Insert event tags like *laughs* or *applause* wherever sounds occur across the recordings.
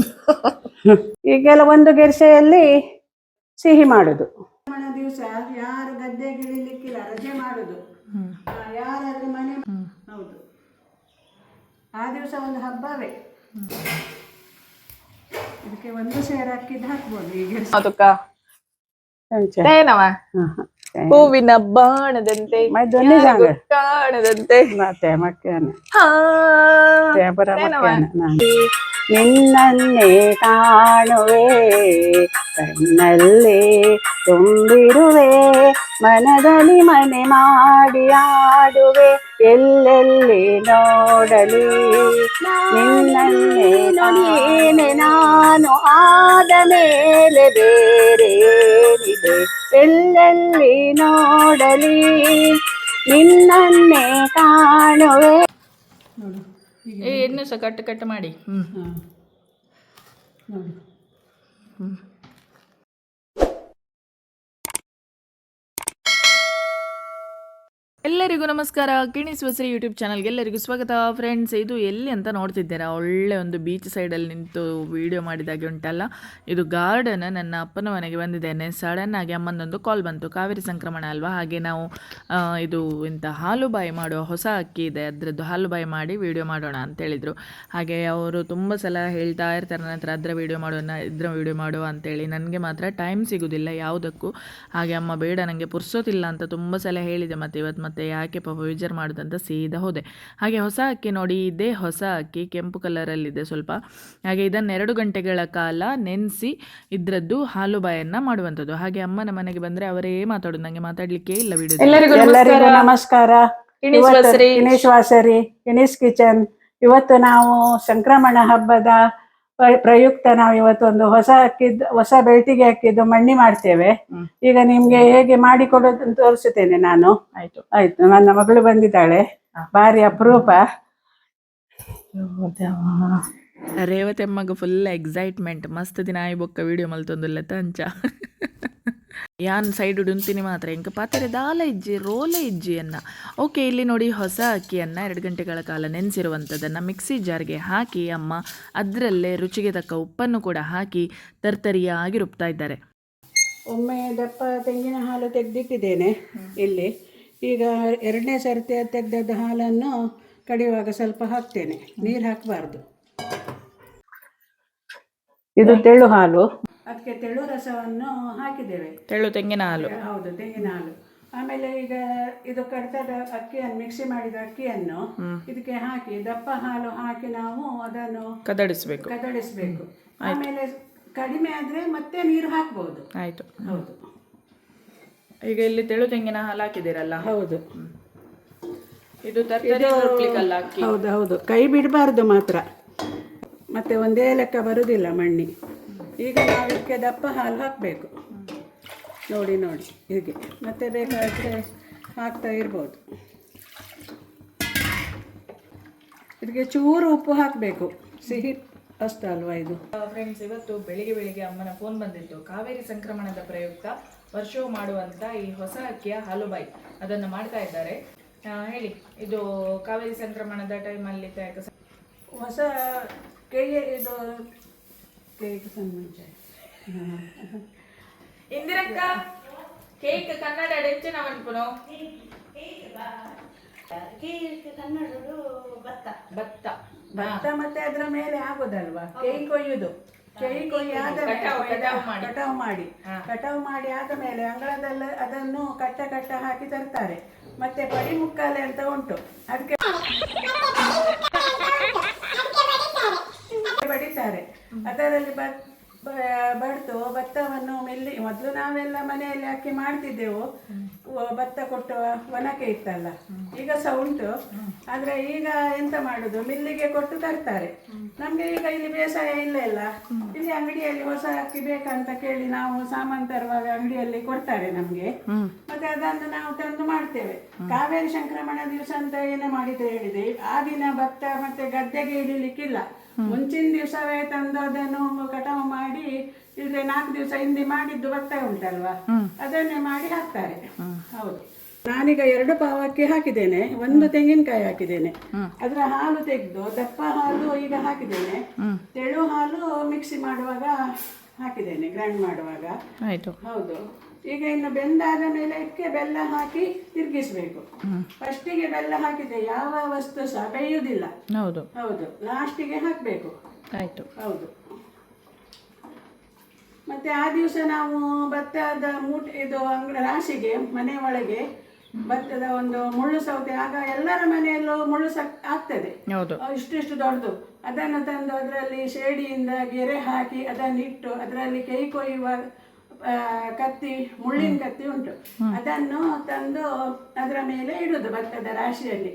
*laughs* ಈ ಒಂದು ಗೆರ್ಸೆಯಲ್ಲಿ ಸಿಹಿ ಮಾಡುದು. ದಿವಸ ಯಾರು ಗದ್ದೆಗಿಳಿಲಿಕ್ಕಿಲ್ಲ ರಜೆ ಮಾಡುದು. ಯಾರಾದ್ರೂ ಮನೆ ಹೌದು. ಆ ದಿವಸ ಒಂದು ಹಬ್ಬವೇ. ಇದಕ್ಕೆ ಒಂದು ಸೇರ ಅಕ್ಕಿದ್ದು ಹಾಕ್ಬೋದು ಈ ಗೆರ್ಸೆ. ಅದಕ್ಕ. ಏನವ. ಹೂವಿನ ಬಾಣದಂತೆ. ಕಾಣದಂತೆ. ಮತ್ತೆ ಮಕ್ಕನ. ನಿನ್ನನ್ನೇ ಕಾಣುವೆ, ಕಣ್ಣಲ್ಲಿ ತುಂಬಿರುವೆ, ಮನದಲ್ಲಿ ಮನೆ ಮಾಡಿ ಆಡುವೆ, ಎಲ್ಲೆಲ್ಲಿ ನೋಡಲಿ? ನಿನ್ನನ್ನೇ ನೀನೆ ನಾನು, ಆದ ಮೇಲೆ ಬೇರೆ ಎಲ್ಲೆಲ್ಲಿ ನೋಡಲಿ? ನಿನ್ನನ್ನೇ ಕಾಣುವೆ. ಇನ್ನು ಸಹ ಕಟ್ ಕಟ್ ಮಾಡಿ. ಹ್ಞೂ ನೋಡಿ. ಎಲ್ಲರಿಗೂ ನಮಸ್ಕಾರ. ಕಿಣಿಸ್ ವಸರಿ ಯೂಟ್ಯೂಬ್ ಚಾನಲ್ಗೆ ಎಲ್ಲರಿಗೂ ಸ್ವಾಗತ. ಫ್ರೆಂಡ್ಸ್ ಇದು ಎಲ್ಲಿ ಅಂತ ನೋಡ್ತಿದ್ದೀರಾ? ಒಳ್ಳೆ ಒಂದು ಬೀಚ್ ಸೈಡಲ್ಲಿ ನಿಂತು ವಿಡಿಯೋ ಮಾಡಿದಾಗೆ ಉಂಟಲ್ಲ? ಇದು ಗಾರ್ಡನ್ ನನ್ನ ಅಪ್ಪನ ಮನೆಗೆ ಬಂದಿದ್ದೇನೆ ಸಡನ್ ಆಗಿ ಅಮ್ಮನೊಂದು ಕಾಲ್ ಬಂತು. ಕಾವೇರಿ ಸಂಕ್ರಮಣ ಅಲ್ವಾ? ಹಾಗೆ ನಾವು ಇದು ಇಂಥ ಹಾಲು ಬಾಯಿ ಮಾಡುವ ಹೊಸ ಅಕ್ಕಿ ಇದೆ. ಅದರದ್ದು ಹಾಲು ಬಾಯಿ ಮಾಡಿ ವೀಡಿಯೋ ಮಾಡೋಣ ಅಂತ ಹೇಳಿದರು. ಹಾಗೆ ಅವರು ತುಂಬ ಸಲ ಹೇಳ್ತಾ ಇರ್ತಾರೆ, ನನ್ನ ಹತ್ರ ಅದರ ವಿಡಿಯೋ ಮಾಡೋಣ ಇದ್ರ ವಿಡಿಯೋ ಮಾಡುವ ಅಂತೇಳಿ ನನಗೆ ಮಾತ್ರ ಟೈಮ್ ಸಿಗೋದಿಲ್ಲ ಯಾವುದಕ್ಕೂ. ಹಾಗೆ ಅಮ್ಮ ಬೇಡ ನನಗೆ ಪುರ್ಸೋತಿಲ್ಲ ಅಂತ ತುಂಬ ಸಲ ಹೇಳಿದೆ. ಮತ್ತು ಇವತ್ತು ಮತ್ತೆ ಯಾಕೆ ಪಾಪ ಮಾಡೋದಂತ ಸೀದಾ ಹೋದೆ. ಹಾಗೆ ಹೊಸ ಅಕ್ಕಿ ನೋಡಿ ಇದೇ ಹೊಸ ಅಕ್ಕಿ ಕೆಂಪು ಕಲರಲ್ಲಿದೆ ಸ್ವಲ್ಪ. ಹಾಗೆ ಇದನ್ನು ಎರಡು ಗಂಟೆಗಳ ಕಾಲ ನೆನೆಸಿ ಇದ್ರದ್ದು ಹಾಲು ಬಾಯನ್ನು ಮಾಡುವಂಥದ್ದು. ಹಾಗೆ ಅಮ್ಮನ ಮನೆಗೆ ಬಂದರೆ ಅವರೇ ಮಾತಾಡೋದು ನನಗೆ ಮಾತಾಡಲಿಕ್ಕೆ ಇಲ್ಲ ವಿಡಿಯೋ ಎಲ್ಲರಿಗೂ ನಮಸ್ಕಾರ. ಇವತ್ತು ವಾಸರಿ. ಕಿಣಿಸ್ ಕಿಚನ್. ಇವತ್ತು ನಾವು ಸಂಕ್ರಮಣ ಹಬ್ಬದ ಪ್ರಯುಕ್ತ ನಾವು ಇವತ್ತು ಒಂದು ಹೊಸ ಅಕ್ಕಿದ್ದು ಹೊಸ ಬೆಳ್ತಿಗೆ ಹಾಕಿದ್ದು ಮಣ್ಣಿ ಮಾಡ್ತೇವೆ. ಈಗ ನಿಮ್ಗೆ ಹೇಗೆ ಮಾಡಿಕೊಡೋದು ಅಂತ ತೋರಿಸುತ್ತೇನೆ ನಾನು. ಆಯ್ತು. ಆಯ್ತು. ನನ್ನ ಮಗಳು ಬಂದಿದ್ದಾಳೆ. ಭಾರಿ ಅಪರೂಪ. ರೇವತಿ ಅಮ್ಮಗ ಫುಲ್ ಎಕ್ಸೈಟ್ಮೆಂಟ್ ಮಸ್ತ್ ದಿನ ಆಯ್ ಬೊಕ್ಕ ವಿಡಿಯೋ ಮಲ್ತೊಂದುಲ್ಲ ತಂಚ ಯಾನ್ ಸೈಡ್ ಉಡುಂತೀನಿ ಮಾತ್ರ. ಇಂಕ ಪಾತ್ರೆ ದಾಲ ಇಜ್ಜಿ ರೋಲ ಇಜ್ಜಿ ಅನ್ನ. ಓಕೆ ಇಲ್ಲಿ ನೋಡಿ ಹೊಸ ಅಕ್ಕಿಯನ್ನ ಎರಡು ಗಂಟೆಗಳ ಕಾಲ ನೆನೆಸಿರುವಂಥದ್ದನ್ನು ಮಿಕ್ಸಿ ಜಾರ್ಗೆ ಹಾಕಿ ಅಮ್ಮ ಅದರಲ್ಲೇ ರುಚಿಗೆ ತಕ್ಕ ಉಪ್ಪನ್ನು ಕೂಡ ಹಾಕಿ ತರ್ತರಿಯಾಗಿ ರುಬ್ತಾ ಇದ್ದಾರೆ. ಒಮ್ಮೆ ದಪ್ಪ ತೆಂಗಿನ ಹಾಲು ತೆಗೆದಿಟ್ಟಿದ್ದೇನೆ ಇಲ್ಲಿ. ಈಗ ಎರಡನೇ ಸರ್ತಿ ತೆಗೆದದ್ದು ಹಾಲನ್ನು ಕಡಿಯುವಾಗ ಸ್ವಲ್ಪ ಹಾಕ್ತೇನೆ. ನೀರು ಹಾಕಬಾರ್ದು. ಇದು ತೆಳು ಹಾಲು. ಅದಕ್ಕೆ ತೆಳು ರಸವನ್ನು ಹಾಕಿದ್ದೇವೆ. ತೆಳು ತೆಂಗಿನ ಹಾಲು. ಹೌದು ತೆಂಗಿನ ಹಾಲು. ಆಮೇಲೆ ಈಗ ಇದು ಕಡ್ತದ ಅಕ್ಕಿಯನ್ನು ಮಿಕ್ಸಿ ಮಾಡಿದ ಅಕ್ಕಿಯನ್ನು ಇದಕ್ಕೆ ಹಾಕಿ ದಪ್ಪ ಹಾಲು ಹಾಕಿ ನಾವು ಅದನ್ನು ಕದಡಿಸಬೇಕು. ಕದಡಿಸಬೇಕು. ಆಮೇಲೆ ಕಡಿಮೆ ಆದರೆ ಮತ್ತೆ ನೀರು ಹಾಕ್ಬೋದು. ಆಯಿತು. ಹೌದು. ಈಗ ಇಲ್ಲಿ ತೆಳು ತೆಂಗಿನ ಹಾಲು ಹಾಕಿದ್ದೀರಲ್ಲ? ಹೌದು. ಇದು ತರಕಾರಿ ಅಕ್ಕಿ? ಹೌದು ಹೌದು. ಕೈ ಬಿಡಬಾರ್ದು ಮಾತ್ರ. ಮತ್ತೆ ಒಂದೇ ಲೆಕ್ಕ ಬರುವುದಿಲ್ಲ ಮಣ್ಣಿ. ಈಗ ನಾವು ಇದಕ್ಕೆ ದಪ್ಪ ಹಾಲು ಹಾಕಬೇಕು. ನೋಡಿ ನೋಡಿ ಹೀಗೆ. ಮತ್ತೆ ಬೇಕಾದರೆ ಹಾಕ್ತಾ ಇರ್ಬೋದು. ಇದಕ್ಕೆ ಚೂರು ಉಪ್ಪು ಹಾಕಬೇಕು. ಸಿಹಿ ಅಷ್ಟು ಅಲ್ವಾ ಇದು? ಫ್ರೆಂಡ್ಸ್ ಇವತ್ತು ಬೆಳಿಗ್ಗೆ ಬೆಳಿಗ್ಗೆ ಅಮ್ಮನ ಫೋನ್ ಬಂದಿತ್ತು. ಕಾವೇರಿ ಸಂಕ್ರಮಣದ ಪ್ರಯುಕ್ತ ವರ್ಷವು ಮಾಡುವಂತ ಈ ಹೊಸ ಅಕ್ಕಿಯ ಹಾಲುಬಾಯಿ ಅದನ್ನು ಮಾಡ್ತಾ ಇದ್ದಾರೆ. ಹೇಳಿ ಇದು ಕಾವೇರಿ ಸಂಕ್ರಮಣದ ಟೈಮಲ್ಲಿ ಹೊಸ ಕೇಳಿ ಇದು ಕೇಕ್ ಸಂಬಂಧ. ಇಂದಿರಕ್ಕ ಕೇಕ್ ಕನ್ನಡ ಹೆಚ್ಚಿನ ಅನ್ಪುನು? ಭತ್ತ. ಭತ್ತ ಮತ್ತೆ ಅದರ ಮೇಲೆ ಆಗೋದಲ್ವಾ? ಕೈ ಕೊಯ್ಯುದು ಕೈ ಕೊಯ್ಯಿ ಆದ ಮೇಲೆ ಕಟಾವು- ಮಾಡಿ. ಕಟಾವು ಮಾಡಿ. ಹಾ. ಕಟಾವು ಮಾಡಿ ಆದ ಮೇಲೆ ಅಂಗಳದಲ್ಲಿ ಅದನ್ನು ಕಟ್ಟ ಕಟ್ಟ ಹಾಕಿ ತರ್ತಾರೆ. ಮತ್ತೆ ಪಡಿ ಮುಕ್ಕಾಲೆ ಅಂತ ಉಂಟು. ಅದಕ್ಕೆ *laughs* ಬಡಿತಾರೆ ಅದರಲ್ಲಿ ಬ- ಬಡ್ದು ಭತ್ತವನ್ನು ಮಿಲ್ಲಿ ಮೊದಲು ನಾವೆಲ್ಲ ಮನೆಯಲ್ಲಿ ಅಕ್ಕಿ ಮಾಡ್ತಿದ್ದೆವು. ಭತ್ತ ಕೊಟ್ಟು ಒನಕೆ ಇತ್ತಲ್ಲ. ಈಗ ಸಹ ಉಂಟು. ಆದರೆ ಈಗ ಎಂತ ಮಾಡೋದು? ಮಿಲ್ಲಿಗೆ ಕೊಟ್ಟು ತರ್ತಾರೆ. ನಮಗೆ ಈಗ ಇಲ್ಲಿ ಬೇಸಾಯ ಇಲ್ಲ ಇಲ್ಲ ಇಲ್ಲಿ ಅಂಗಡಿಯಲ್ಲಿ ಹೊಸ ಅಕ್ಕಿ ಬೇಕಂತ ಕೇಳಿ ನಾವು ಸಾಮಾನು ತರುವಾಗ ಅಂಗಡಿಯಲ್ಲಿ ಕೊಡ್ತಾರೆ ನಮಗೆ. ಮತ್ತೆ ಅದನ್ನು ನಾವು ತಂದು ಮಾಡ್ತೇವೆ. ಕಾವೇರಿ ಸಂಕ್ರಮಣ ದಿವಸ ಅಂತ ಏನೇ ಮಾಡಿದ್ರೆ ಹೇಳಿದೆ. ಆ ದಿನ ಭತ್ತ ಮತ್ತೆ ಗದ್ದೆಗೆ ಇಳಿಲಿಕ್ಕಿಲ್ಲ ಮುಂಚಿನ ದಿವಸವೇ ತಂದು ಅದನ್ನು ಕಟಾವು ಮಾಡಿ ಇದ್ರೆ ನಾಲ್ಕು ದಿವಸ ಹಿಂದೆ ಮಾಡಿದ್ದು ಭತ್ತ ಉಂಟಲ್ವಾ? ಅದನ್ನೇ ಮಾಡಿ ಹಾಕ್ತಾರೆ. ಹೌದು. ನಾನೀಗ ಎರಡು ಪಾವಕ್ಕೆ ಹಾಕಿದ್ದೇನೆ. ಒಂದು ತೆಂಗಿನಕಾಯಿ ಹಾಕಿದ್ದೇನೆ. ಅದರ ಹಾಲು ತೆಗೆದು ದಪ್ಪ ಹಾಲು ಈಗ ಹಾಕಿದ್ದೇನೆ. ತೆಳು ಹಾಲು ಮಿಕ್ಸಿ ಮಾಡುವಾಗ ಹಾಕಿದ್ದೇನೆ ಗ್ರೈಂಡ್ ಮಾಡುವಾಗ. ಹೌದು. ಈಗ ಇನ್ನು ಬೆಂದಾದ ಮೇಲೆ ಇದಕ್ಕೆ ಬೆಲ್ಲ ಹಾಕಿ ತಿರುಗಿಸ್ಬೇಕು. ಫಸ್ಟಿಗೆ ಬೆಲ್ಲ ಹಾಕಿದ್ರೆ ಯಾವ ವಸ್ತು ಸಹ ಬೇಯುವುದಿಲ್ಲ. ಹೌದು. ಹೌದು. ಲಾಸ್ಟಿಗೆ ಹಾಕಬೇಕು. ಆಯಿತು. ಹೌದು. ಮತ್ತೆ ಆ ದಿವಸ ನಾವು ಭತ್ತದ ಮೂಟ ಇದು ಅಂಗಡಿ ರಾಶಿಗೆ ಮನೆ ಒಳಗೆ ಭತ್ತದ ಒಂದು ಮುಳ್ಳು ಸೌತೆ ಆಗ ಎಲ್ಲರ ಮನೆಯಲ್ಲೂ ಮುಳ್ಳು ಆಗ್ತದೆ. ಇಷ್ಟಿಷ್ಟು ದೊಡ್ಡದು. ಅದನ್ನು ತಂದು ಅದರಲ್ಲಿ ಶೇಡಿಯಿಂದ ಗೆರೆ ಹಾಕಿ ಅದನ್ನು ಇಟ್ಟು ಅದರಲ್ಲಿ ಕೈ ಕೊಯ್ಯುವ ಕತ್ತಿ ಮುಳ್ಳಿನ ಕತ್ತಿ ಉಂಟು. ಅದನ್ನು ತಂದು ಅದರ ಮೇಲೆ ಇಡುದು ಭತ್ತದ ರಾಶಿಯಲ್ಲಿ.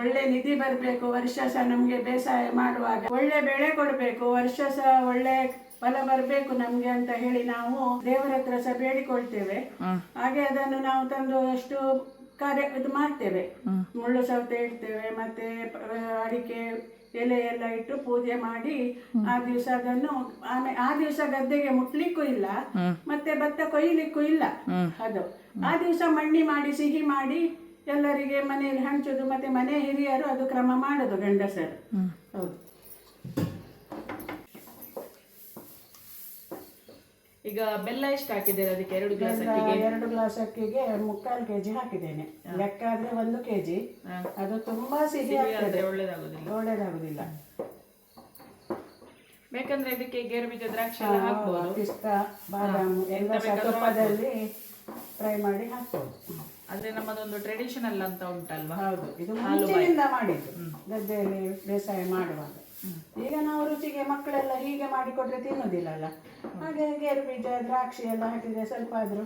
ಒಳ್ಳೆ ನಿಧಿ ಬರಬೇಕು ವರ್ಷ ಸಹ ನಮಗೆ ಬೇಸಾಯ ಮಾಡುವಾಗ. ಒಳ್ಳೆ ಬೆಳೆ ಕೊಡಬೇಕು ವರ್ಷ ಸಹ ಒಳ್ಳೆ ಫಲ ಬರಬೇಕು ನಮ್ಗೆ ಅಂತ ಹೇಳಿ ನಾವು ದೇವರ ಹತ್ರ ಸಹ ಬೇಡಿಕೊಳ್ತೇವೆ. ಹಾಗೆ ಅದನ್ನು ನಾವು ತಂದು ಅಷ್ಟು ಕಾರ್ಯ ಇದು ಮಾಡ್ತೇವೆ. ಮುಳ್ಳು ಸೌತೆ ಇಡ್ತೇವೆ ಮತ್ತೆ ಅಡಿಕೆ ಎಲೆ ಎಲ್ಲ ಇಟ್ಟು ಪೂಜೆ ಮಾಡಿ ಆ ದಿವಸ ಅದನ್ನು ಆಮೇಲೆ ಆ ದಿವಸ ಗದ್ದೆಗೆ ಮುಟ್ಲಿಕ್ಕೂ ಇಲ್ಲ ಮತ್ತೆ ಭತ್ತ ಕೊಯ್ಲಿಕ್ಕೂ ಇಲ್ಲ. ಅದು. ಆ ದಿವಸ ಮಣ್ಣಿ ಮಾಡಿ ಸಿಹಿ ಮಾಡಿ ಎಲ್ಲರಿಗೆ ಮನೆಯಲ್ಲಿ ಹಂಚುದು ಮತ್ತೆ ಮನೆ ಹಿರಿಯರು ಅದು ಕ್ರಮ ಮಾಡೋದು ಗಂಡಸರು. ಹೌದು. ಈಗ ಬೆಲ್ಲ ಎಷ್ಟು ಹಾಕಿದ್ದೀರಾ ಅದಕ್ಕೆ ಎರಡು ಗ್ಲಾಸ್ ಎರಡು ಗ್ಲಾಸ್ ಅಕ್ಕಿಗೆ ಮುಕ್ಕಾಲು ಕೆಜಿ ಹಾಕಿದ್ದೇನೆ. ಲೆಕ್ಕ ಆದ್ರೆ ಒಂದು ಕೆಜಿ. ಅದು ತುಂಬಾ ಸಿಹಿ ಆಗ್ತದೆ. ಒಳ್ಳೇದಾಗೋದಿಲ್ಲ. ಒಳ್ಳೇದಾಗುದಿಲ್ಲ. ಬೇಕಂದ್ರೆ ಇದಕ್ಕೆ ಗೇರು ಬೀಜ ದ್ರಾಕ್ಷಿ ಎಲ್ಲ ಹಾಕ್ಬೋದು. ಪಿಸ್ತಾ ಬಾದಾಮಿ ಎಲ್ಲ ತುಪ್ಪದಲ್ಲಿ ಫ್ರೈ ಮಾಡಿ ಹಾಕ್ಬೋದು. ಅಂದ್ರೆ ನಮ್ಮದೊಂದು ಟ್ರೆಡಿಷನಲ್ ಅಂತ ಉಂಟಲ್ವಾ? ಹೌದು. ಇದು ಮಾಡಿದ್ದು. ಗದ್ದೆಯಲ್ಲಿ ಬೇಸಾಯ ಮಾಡುವಾಗ. ಈಗ ನಾವು ರುಚಿಗೆ ಮಕ್ಕಳೆಲ್ಲ ಹೀಗೆ ಮಾಡಿಕೊಟ್ರೆ ತಿನ್ನೋದಿಲ್ಲಲ್ಲ. ಹಾಗೆ ಗೇರು ಬೀಜ ದ್ರಾಕ್ಷಿ ಎಲ್ಲ ಹಾಕಿದ್ರೆ ಸ್ವಲ್ಪ ಆದರೂ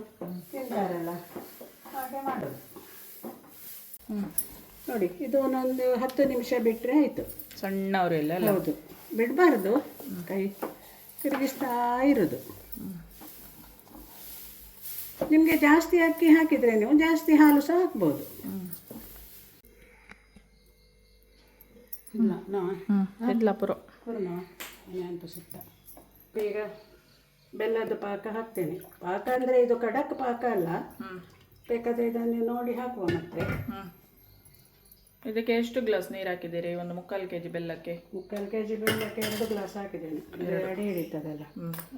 ತಿಂತಾರಲ್ಲ. ಹಾಗೆ ಮಾಡೋದು. ನೋಡಿ ಇದು ಒಂದೊಂದು ಹತ್ತು ನಿಮಿಷ ಬಿಟ್ಟರೆ ಆಯಿತು. ಸಣ್ಣವರು ಎಲ್ಲ ಅಲ್ಲ? ಹೌದು. ಬಿಡಬಾರ್ದು. ಕೈ ತಿರುಗಿಸ್ತಾ ಇರೋದು. ನಿಮಗೆ ಜಾಸ್ತಿ ಅಕ್ಕಿ ಹಾಕಿದರೆ ನೀವು ಜಾಸ್ತಿ ಹಾಲು ಸಹ ಹಾಕ್ಬೋದು. ಪೂರ್ಣ ನೆನಪು ಸಿಕ್ತ ಈಗ ಬೆಲ್ಲದ ಪಾಕ ಹಾಕ್ತೇನೆ. ಪಾಕ ಅಂದರೆ ಇದು ಖಡಕ್ ಪಾಕ ಅಲ್ಲ. ಬೇಕಾದರೆ ಇದನ್ನು ನೋಡಿ ಹಾಕುವ ಮತ್ತೆ. ಇದಕ್ಕೆ ಎಷ್ಟು ಗ್ಲಾಸ್ ನೀರು ಹಾಕಿದ್ದೀರಿ? ಒಂದು ಮುಕ್ಕಾಲು ಕೆ ಜಿ ಬೆಲ್ಲಕ್ಕೆ? ಮುಕ್ಕಾಲು ಕೆ ಜಿ ಬೆಲ್ಲಕ್ಕೆ ಎರಡು ಗ್ಲಾಸ್ ಹಾಕಿದ್ದೇನೆ. ರೆಡಿ ಅಡಿ ಹಿಡಿತದಲ್ಲ.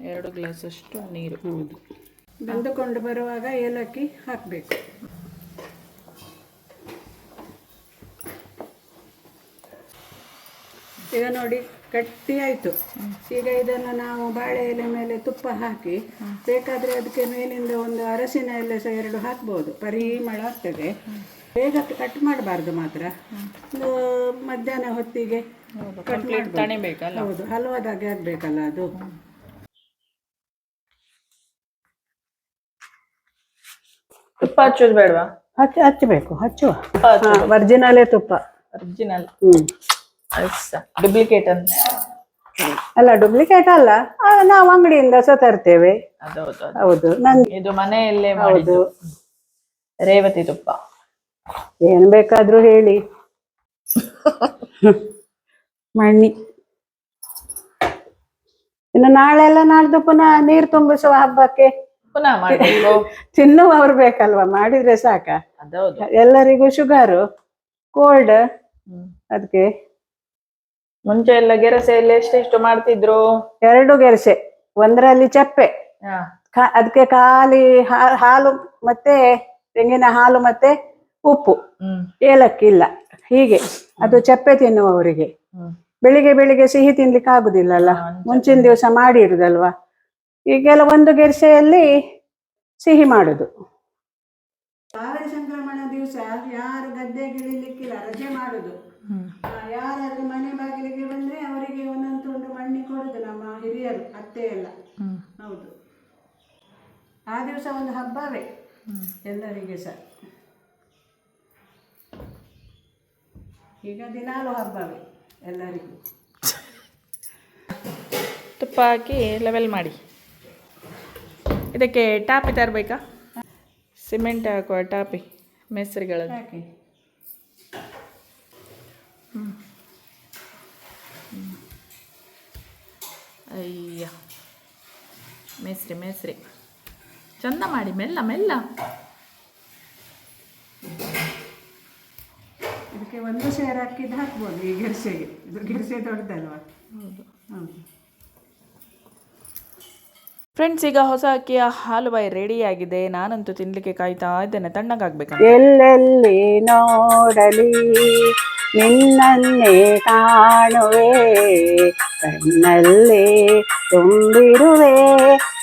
ಎರಡು ಗ್ಲಾಸಷ್ಟು ನೀರು. ಹೌದು. ಬೆಂದುಕೊಂಡು ಬರುವಾಗ ಏಲಕ್ಕಿ ಹಾಕಬೇಕು. ಈಗ ನೋಡಿ ಗಟ್ಟಿ ಆಯಿತು. ಈಗ ಇದನ್ನು ನಾವು ಬಾಳೆ ಎಲೆ ಮೇಲೆ ತುಪ್ಪ ಹಾಕಿ ಬೇಕಾದರೆ ಅದಕ್ಕೆ ಮೇಲಿಂದ ಒಂದು ಅರಸಿನ ಎಲೆ ಸಹ ಎರಡು ಹಾಕ್ಬೋದು. ಪರಿಮಳ ಆಗ್ತದೆ. ಬೇಗ ಕಟ್ ಮಾಡಬಾರ್ದು ಮಾತ್ರ. ಒಂದು ಮಧ್ಯಾಹ್ನ ಹೊತ್ತಿಗೆ ಕಟ್ ಮಾಡ್ಬೋದು. ತಣಿಬೇಕಲ್ಲ? ಹೌದು ಹಲವಾದಾಗೆ ಆಗಬೇಕಲ್ಲ ಅದು. ತುಪ್ಪ ಹಚ್ಚೋದು ಬೇಡವಾ? ಹಚ್ಚ ಹಚ್ಚಬೇಕು ಹಚ್ಚುವ. ಒರಿಜಿನಲೇ ತುಪ್ಪ. ಒರಿಜಿನಲ್ ಹ್ಮ್. ಡುಪ್ಲಿಕೇಟ್ ಅಂತ. ಅಲ್ಲ ಡುಪ್ಲಿಕೇಟ್ ಅಲ್ಲ. ನಾವು ಅಂಗಡಿಯಿಂದ ಸಹ ತರ್ತೇವೆ. ಹೌದು. ಇದು ಮನೆಯಲ್ಲೇ ಮಾಡಿದ್ದು. ರೇವತಿ ತುಪ್ಪ. ಏನ್ ಬೇಕಾದ್ರೂ ಹೇಳಿ. ಮಣ್ಣಿ. ಇನ್ನು ನಾಳೆ ಎಲ್ಲ ನಾಳ್ದು ಪುನಃ ನೀರು ತುಂಬಿಸುವ ಹಬ್ಬಕ್ಕೆ. ಪುನಃ ತಿನ್ನುವವ್ರು ಬೇಕಲ್ವಾ? ಮಾಡಿದ್ರೆ ಸಾಕ. ಎಲ್ಲರಿಗೂ ಶುಗರು ಕೋಲ್ಡ್. ಅದಕ್ಕೆ ಮುಂಚೆ ಎಲ್ಲ ಗೆರಸೆಯಲ್ಲಿ ಎಷ್ಟೆಷ್ಟು ಮಾಡ್ತಿದ್ರು? ಎರಡು ಗೆರಸೆ ಒಂದರಲ್ಲಿ ಚಪ್ಪೆ. ಹಾ. ಅದಕ್ಕೆ ಖಾಲಿ ಹಾಲು ಮತ್ತೆ ತೆಂಗಿನ ಹಾಲು ಮತ್ತೆ ಉಪ್ಪು. ಏಲಕ್ಕಿ ಇಲ್ಲ. ಹೀಗೆ. ಅದು ಚಪ್ಪೆ ತಿನ್ನುವವರಿಗೆ ಬೆಳಿಗ್ಗೆ ಬೆಳಿಗ್ಗೆ ಸಿಹಿ ತಿನ್ಲಿಕ್ಕೆ ಆಗುದಿಲ್ಲಲ್ಲ? ಮುಂಚಿನ ದಿವಸ ಮಾಡಿ ಇರುದಲ್ವಾ? ಈಗೆಲ್ಲ ಒಂದು ಗೆರ್ಸೆಯಲ್ಲಿ ಸಿಹಿ ಮಾಡುದು. ಸಂಕ್ರಮಣ ದಿವಸ ಯಾರು ಗದ್ದೆಗಿಳಿಲಿಕ್ಕಿಲ್ಲ ರಜೆ ಮಾಡುದು ಹ್ಮ್ ಆ, ಯಾರಾದ್ರೂ ಮನೆ ಬಾಗಿಲಿಗೆ ಬಂದ್ರೆ ಅವರಿಗೆ ಒಂದೊಂದು ತುಂಡು ಮಣ್ಣಿ ಕೊಡುದು ನಮ್ಮ ಅತ್ತೆ ಎಲ್ಲ ಹೌದು. ಆ ದಿವಸ ಒಂದು ಹಬ್ಬವೇ ಎಲ್ಲರಿಗೆ ಸಹ. ಈಗ ದಿನಾಲು ಹಬ್ಬವೇ ಎಲ್ಲರಿಗೂ. ತುಪ್ಪ ಹಾಕಿ ಲೆವೆಲ್ ಮಾಡಿ. ಇದಕ್ಕೆ ಟಾಪಿ ತರಬೇಕಾ? ಸಿಮೆಂಟ್ ಹಾಕುವ ಟಾಪಿ ಮೆಸ್ರಿಗಳನ್ನು ಹಾಕಿ ಅಯ್ಯ. ಮೇಸ್ರಿ ಮೇಸ್ರಿ. ಚಂದ ಮಾಡಿ ಮೆಲ್ಲ ಮೆಲ್ಲ. ಇದಕ್ಕೆ ಒಂದು ಸೇರ್ ಹಾಕಿದ್ದು ಹಾಕ್ಬೋದು ಈ ಗಿರ್ಸೆಗೆ. ಇದು ಗಿರ್ಸೆ ದೊಡ್ಡದಲ್ವಾ? ಹೌದು. ಹೌದು. ಫ್ರೆಂಡ್ಸ್ ಈಗ ಹೊಸ ಅಕ್ಕಿಯ ರೆಡಿ ಆಗಿದೆ. ನಾನಂತೂ ತಿನ್ಲಿಕ್ಕೆ ಕಾಯ್ತಾ ಇದ್ದೇನೆ. ತಣ್ಣಗಾಗ್ಬೇಕು ಎಲ್ಲೆಲ್ಲಿ ನೋಡಲಿ ನಿನ್ನನ್ನೇ ಕಾಣುವೆ. ಕಣ್ಣಲ್ಲಿ ತುಂಬಿರುವೆ,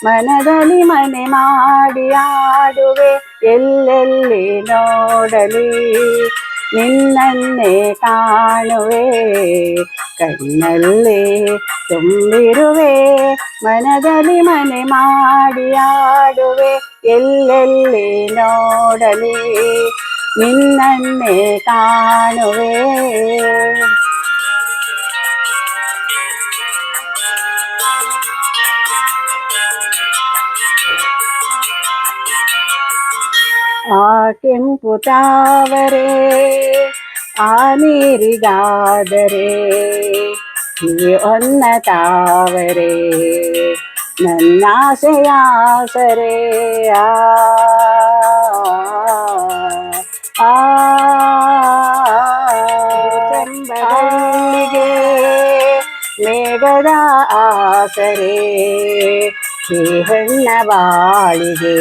ಮನದಲ್ಲಿ ಮನೆ ಮಾಡಿ ಆಡುವೆ, ಎಲ್ಲೆಲ್ಲಿ ನೋಡಲಿ, ನಿನ್ನನ್ನೇ ಕಾಣುವೆ. ಕಣ್ಣಲ್ಲಿ ತುಂಬಿರುವೆ, ಮನದಲ್ಲಿ ಮನೆ ಮಾಡಿ ಆಡುವೆ, ಎಲ್ಲೆಲ್ಲಿ ನೋಡಲಿ, ನಿನ್ನನ್ನೇ ಕಾಣುವೆ. ಆ ಕೆಂಪು ತಾವರೆ ಆ ನೀರಿಗಾದರೆ ಈ ಒನ್ನ ತಾವರೆ ನನ್ನಾಸೆಯಾಸರೆ ಆ ಆ ಚೆಂಬಲ್ಲಿಗೆ ಮೇಘದ ಆಸರೆ ಈ ಹೆಣ್ಣ ಬಾಳಿಗೆ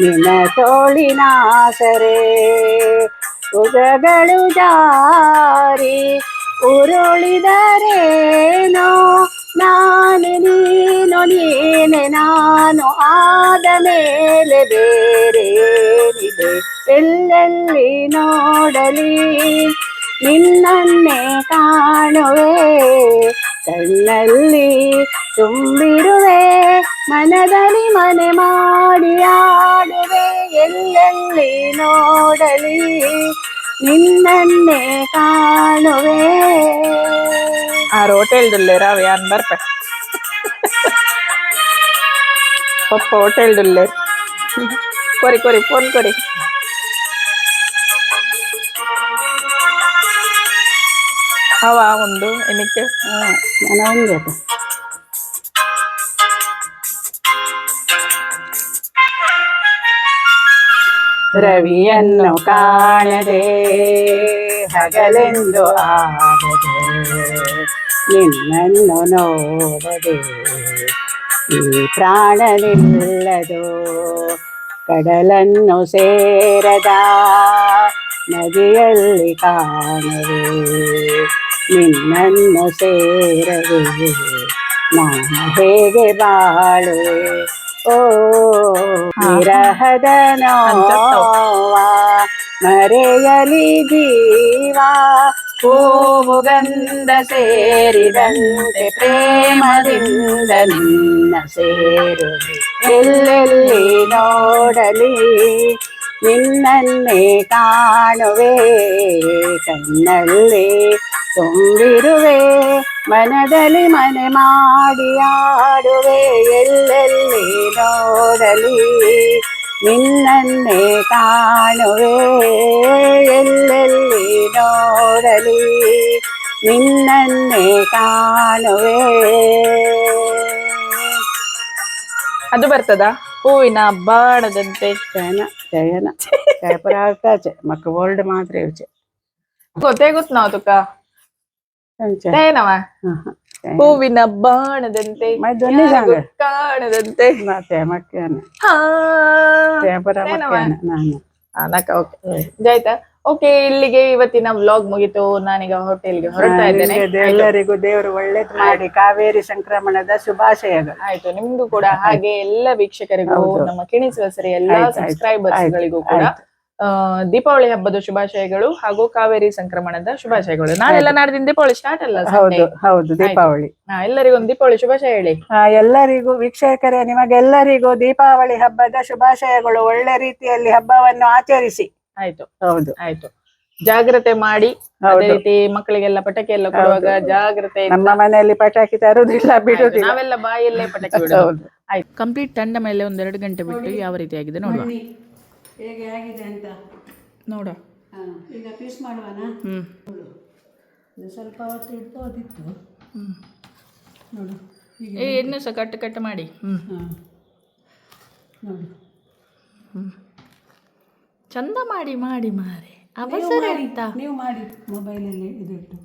ನಿನ್ನ ತೋಳಿನಾಸರೆ ಉಗಗಳು ಜಾರಿ, ಉರುಳಿದರೇನೋ ನಾನು, ನೀನು, ನೀನೆ, ನಾನು ಆದ ಮೇಲೆ ಬೇರೆ ಏನಿದೆ ಎಲ್ಲೆಲ್ಲಿ ನೋಡಲಿ? ನಿನ್ನನ್ನೇ ಕಾಣುವೆ. ಕಣ್ಣಲ್ಲಿ ತುಂಬಿರುವೆ ಮನದಲ್ಲಿ ಮನೆ ಮಾಡಿ ಆಡುವೆ ಎಲ್ಲೆಲ್ಲಿ ನೋಡಲಿ ನಿನ್ನನ್ನೇ ಕಾಣುವೆ ಆರು ಹೋಟೆಲ್ದುಲ್ಲೆ ರಾವ್ ಯಾನ್ ಬರ್ಪೆ ಪಪ್ಪ ಹೋಟೆಲ್ದುಲ್ಲೆ ಕೊರಿ ಕೊರಿ ಫೋನ್ ಕೊರಿ ಅವ ಒಂದು ಏನಕ್ಕೆ ಮನ ಒಂದೇ ರವಿಯನ್ನು ಕಾಣದೆ ಹಗಲೆಂದು ಆಗದೆ ನಿನ್ನನ್ನು ನೋಡದೆ ಈ ಪ್ರಾಣ ನಿಲ್ಲದು ಕಡಲನ್ನು ಸೇರದ ನದಿಯಲ್ಲಿ ಕಾಣುವೆ ನಿನ್ನನ್ನು ಸೇರದೆ ನಾ ಹೇಗೆ ಬಾಳುವೆ ಓ ವಿರಹದ ನೋವ ಮರೆಯಲಿ ಜೀವ ಹೂವು ಗಂಧ ಸೇರಿದಂತೆ ಪ್ರೇಮದಿಂದ ನಿನ್ನ ಸೇರುವೆ ಎಲ್ಲೆಲ್ಲಿ ನೋಡಲಿ ನಿನ್ನನ್ನೇ ಕಾಣುವೆ ಕಣ್ಣಲ್ಲಿ ತುಂಬಿರುವೆ ಮನದಲ್ಲಿ ಮನೆ ಮಾಡಿ ಆಡುವೆ ಎಲ್ಲೆಲ್ಲಿ ನೋಡಲಿ ನಿನ್ನನ್ನೇ ಕಾಣುವೆ ಎಲ್ಲೆಲ್ಲಿ ನೋಡಲಿ ನಿನ್ನನ್ನೇ ಕಾಣುವೆ. ಅದು ಬರ್ತದಾ? ಹೂವಿನ ಬಾಣದಂತೆ. ಜಯನ ಜಯನ ಜಯಪುರ ಮಕ್ಕ ಓಲ್ಡ್ ಮಾತ್ರ ಇವ್ಚೆ. ಗೊತ್ತೇ ಗೊತ್ತು ನಾವು ತುಕ ಅಂಚೆ. ಏನವ. ಹೂವಿನ ಬಾಣದಂತೆ ಯಾರಿಗೂ ಕಾಣದಂತೆ. ಹಾ. ಅನಕ ಓಕೆ. ಜಾಯ್ತಾ ಓಕೆ ಇಲ್ಲಿಗೆ ಇವತ್ತಿನ ವ್ಲಾಗ್ ಮುಗಿತು. ನಾನೀಗ ಹೋಟೆಲ್ಗೆ ಹೊರಡ್ತಾ ಇದ್ದೇನೆ. ಎಲ್ಲರಿಗೂ ದೇವರು ಒಳ್ಳೇದು ಮಾಡಿ ಕಾವೇರಿ ಸಂಕ್ರಮಣದ ಶುಭಾಶಯಗಳು. ಆಯ್ತು ನಿಮ್ಗೂ ಕೂಡ ಹಾಗೆ ಎಲ್ಲ ವೀಕ್ಷಕರಿಗೂ ನಮ್ಮ ಕಿಣಿಸುವ ಸರಿ ಎಲ್ಲಾ ಆಯ್ತು, ಆಯ್ತು, ಸಬ್ಸ್ಕ್ರೈಬರ್ಸ್ ಆಯ್ತು, ಗಳಿಗೂ ಕೂಡ ಆಯ್ತು. ದೀಪಾವಳಿ ಹಬ್ಬದ ಶುಭಾಶಯಗಳು ಹಾಗೂ ಕಾವೇರಿ ಸಂಕ್ರಮಣದ ಶುಭಾಶಯಗಳು. ನಾಳೆಲ್ಲ ನಾಡ್ದಿಂದ ದೀಪಾವಳಿ ಸ್ಟಾರ್ಟ್ ಅಲ್ಲ ಹೌದು ಹೌದು ದೀಪಾವಳಿ. ಹಾ, ಎಲ್ಲರಿಗೂ ಒಂದು ದೀಪಾವಳಿ ಶುಭಾಶಯ ಹೇಳಿ. ಎಲ್ಲರಿಗೂ ವೀಕ್ಷಕರೇ ನಿಮಗೆಲ್ಲರಿಗೂ ದೀಪಾವಳಿ ಹಬ್ಬದ ಶುಭಾಶಯಗಳು. ಒಳ್ಳೆ ರೀತಿಯಲ್ಲಿ ಹಬ್ಬವನ್ನು ಆಚರಿಸಿ. ಆಯ್ತು. ಹೌದು. ಆಯ್ತು. ಜಾಗ್ರತೆ ಮಾಡಿ. ಅದೇ ರೀತಿ ಮಕ್ಕಳಿಗೆಲ್ಲ ಪಟಾಕಿ ಎಲ್ಲ ಕೊಡುವಾಗ ಜಾಗ್ರತೆ ನಮ್ಮ ಮನೆಯಲ್ಲಿ ಪಟಾಕಿ ತರುವುದಿಲ್ಲ ಬಿಡುವುದಿಲ್ಲ. ನಾವೆಲ್ಲ ಬಾಯಲ್ಲೇ ಪಟಾಕಿ ಬಿಡೋದು ಆಯ್ತು. ಕಂಪ್ಲೀಟ್ ತಂಡ ಮೇಲೆ ಒಂದೆರಡು ಗಂಟೆ ಬಿಟ್ಟು ಯಾವ ರೀತಿ ಆಗಿದೆ ನೋಡುವ ಹೇಗೆ ಆಗಿದೆ ಅಂತ? ನೋಡ. ಈಗ ಪೀಸ್ ಮಾಡುವನ? ಹ್ಞೂ ಸ್ವಲ್ಪ ಹೊತ್ತು ಅದಿತ್ತು ಹ್ಞೂ ನೋಡು ಏ ಇನ್ನು ಸಹ ಕಟ್ ಕಟ್ ಮಾಡಿ. ಹ್ಞೂ ಹಾಂ. ನೋಡು. ಚಂದ ಮಾಡಿ ಮಾಡಿ ಮಾರೆ. ಅವಸರ ಅಂತ ನೀವು ಮಾಡಿ ಮೊಬೈಲಲ್ಲಿ ಇದಿಟ್ಟು.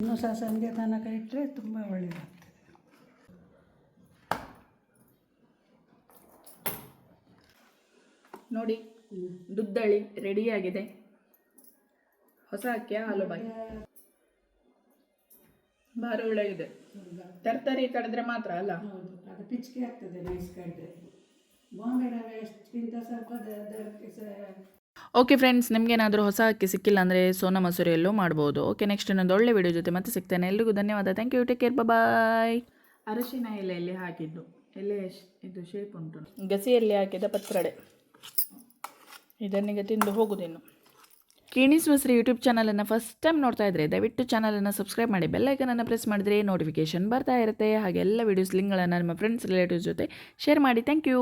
ಇನ್ನು ಸಹ ಸಂಜೆ ತನಕ ಇಟ್ಟರೆ ತುಂಬ ಒಳ್ಳೆಯದಾಗ್ತದೆ ನೋಡಿ ದುದ್ದಳಿ ರೆಡಿಯಾಗಿದೆ ಹೊಸ ಅಕ್ಕಿಯ ಹಾಲು ಬಾಯಿ. ಭಾರಿ ಒಳ್ಳೆಯ ಇದೆ ತರ್ತರಿ ಕಡಿದ್ರೆ ಮಾತ್ರ ಅಲ್ಲ? ಹೌದು ಅದು ಪಿಚ್ಕೆ ಆಗ್ತದೆ ನೈಸ್ ಬಾಂಬೆ ರವೆ ಸ್ವಲ್ಪ ಸಹ ಓಕೆ ಫ್ರೆಂಡ್ಸ್ ನಿಮ್ಗೇನಾದರೂ ಹೊಸ ಅಕ್ಕಿ ಸಿಕ್ಕಿಲ್ಲ ಅಂದರೆ ಸೋನಾ ಮಸೂರಿಯಲ್ಲೂ ಮಾಡ್ಬೋದು. ಓಕೆ ನೆಕ್ಸ್ಟ್ ಇನ್ನೊಂದು ಒಳ್ಳೆ ವಿಡಿಯೋ ಜೊತೆ ಮತ್ತೆ ಸಿಗ್ತೇನೆ. ಎಲ್ರಿಗೂ ಧನ್ಯವಾದ. Thank you take care bye ಅರಶಿನ ಎಲೆಯಲ್ಲಿ ಹಾಕಿದ್ದು. ಎಲೆ ಇದು ಶೇಪ್ ಉಂಟು. ಗಸಿಯಲ್ಲಿ ಹಾಕಿದ ಪತ್ರಡೆ. ಇದನ್ನೀಗ ತಿಂದು ಹೋಗುದಿನ್ನು ಕಿಣಿಸ್ ಮಸ್ರಿ ಯೂಟ್ಯೂಬ್ ಚಾನಲನ್ನು ಫಸ್ಟ್ ಟೈಮ್ ನೋಡ್ತಾ ಇದ್ರೆ ದಯವಿಟ್ಟು ಚಾನಲನ್ನು ಸಬ್ಸ್ಕ್ರೈಬ್ ಮಾಡಿ ಬೆಲ್ಲೈಕನನ್ನು ಪ್ರೆಸ್ ಮಾಡಿದ್ರೆ ನೋಟಿಫಿಕೇಶನ್ ಬರ್ತಾ ಇರುತ್ತೆ. ಹಾಗೆ ಎಲ್ಲ ವೀಡಿಯೋಸ್ ಲಿಂಕ್ಗಳನ್ನು ನಮ್ಮ ಫ್ರೆಂಡ್ಸ್ ರಿಲೇಟಿವ್ಸ್ ಜೊತೆ ಶೇರ್ ಮಾಡಿ. Thank you